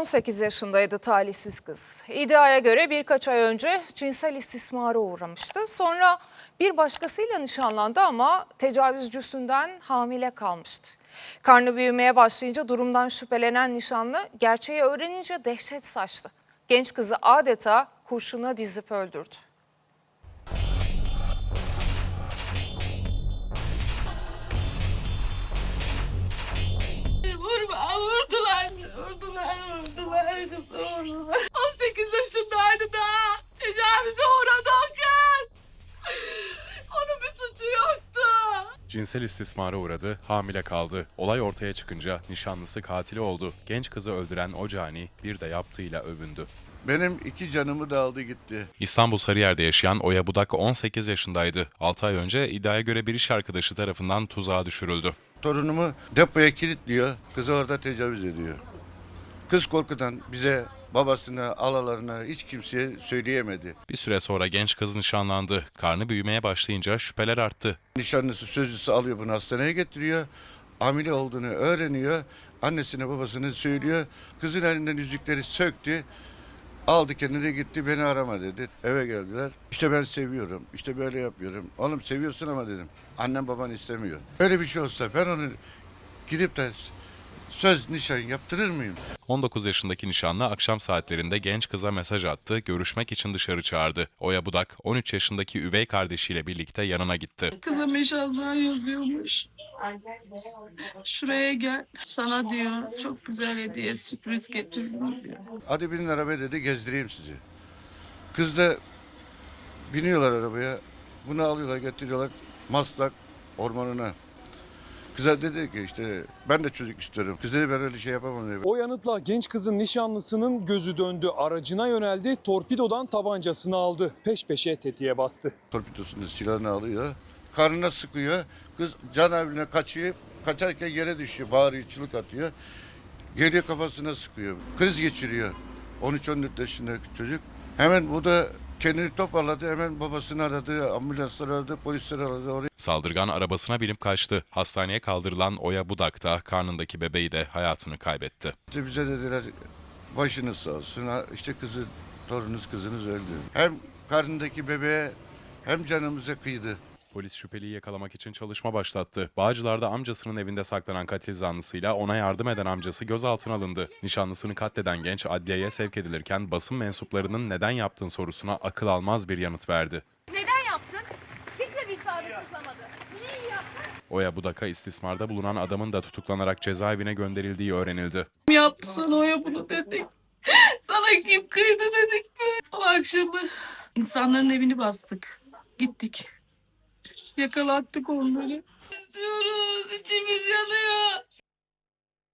18 yaşındaydı talihsiz kız. İddiaya göre birkaç ay önce cinsel istismara uğramıştı. Sonra bir başkasıyla nişanlandı ama tecavüzcüsünden hamile kalmıştı. Karnı büyümeye başlayınca durumdan şüphelenen nişanlı gerçeği öğrenince dehşet saçtı. Genç kızı adeta kurşuna dizip öldürdü. Vurdular, kızı vurdular. 18 yaşındaydı daha. Tecavüze uğradı o kız. Onun bir suçu yoktu. Cinsel istismara uğradı, hamile kaldı. Olay ortaya çıkınca nişanlısı katili oldu. Genç kızı öldüren o cani bir de yaptığıyla övündü. Benim iki canımı da aldı gitti. İstanbul Sarıyer'de yaşayan Oya Budak 18 yaşındaydı. 6 ay önce iddiaya göre bir iş arkadaşı tarafından tuzağa düşürüldü. Torunumu depoya kilitliyor. Kızı orada tecavüz ediyor. Kız korkudan bize babasına, alalarına hiç kimseye söyleyemedi. Bir süre sonra genç kız nişanlandı. Karnı büyümeye başlayınca şüpheler arttı. Nişanlısı, sözlüsü alıyor bunu hastaneye getiriyor. Hamile olduğunu öğreniyor. Annesine babasına söylüyor. Kızın elinden yüzükleri söktü. Aldı kendine gitti beni arama dedi. Eve geldiler. İşte ben seviyorum. İşte böyle yapıyorum. Oğlum seviyorsun ama dedim. Annem baban istemiyor. Öyle bir şey olsa ben onu gidip de söz nişan yaptırır mıyım? 19 yaşındaki nişanlı akşam saatlerinde genç kıza mesaj attı, görüşmek için dışarı çağırdı. Oya Budak 13 yaşındaki üvey kardeşiyle birlikte yanına gitti. Kıza meşazlar yazıyormuş. Şuraya gel. Sana diyor çok güzel hediye sürpriz getirdim diyor. Hadi binin arabaya dedi gezdireyim sizi. Kız da biniyorlar arabaya. Bunu alıyorlar getiriyorlar Maslak ormanına. Kıza dedi ki işte ben de çocuk istiyorum. Kız dedi ben öyle şey yapamam dedi. O yanıtla genç kızın nişanlısının gözü döndü. Aracına yöneldi, torpidodan tabancasını aldı. Peş peşe tetiğe bastı. Torpidosunu silahını alıyor. Karnına sıkıyor. Kız can evine kaçıyor. Kaçarken yere düşüyor. Bağırıyor, çığlık atıyor. Geriye kafasına sıkıyor. Kriz geçiriyor. 13-14 yaşındaki çocuk. Hemen bu da kendini toparladı. Hemen babasını aradı, ambulanslar aradı, polisler aradı. Oraya Saldırgan arabasına binip kaçtı. Hastaneye kaldırılan Oya Budak da karnındaki bebeği de hayatını kaybetti. İşte bize dediler başınız sağ olsun. İşte kızı, torununuz kızınız öldü. Hem karnındaki bebeğe hem canımıza kıydı. Polis şüpheliyi yakalamak için çalışma başlattı. Bağcılar'da amcasının evinde saklanan katil zanlısıyla ona yardım eden amcası gözaltına alındı. Nişanlısını katleden genç adliyeye sevk edilirken basın mensuplarının neden yaptığın sorusuna akıl almaz bir yanıt verdi. Neden yaptın? Hiç mi vicdanı sızlamadı? Niye iyi yaptın? Oya Budak'a istismarda bulunan adamın da tutuklanarak cezaevine gönderildiği öğrenildi. Yaptı sana o ya bunu dedik. Sana kim kıydı dedik böyle. O akşamı insanların evini bastık. Gittik. Yakalattık onları. İstiyoruz. içimiz yanıyor.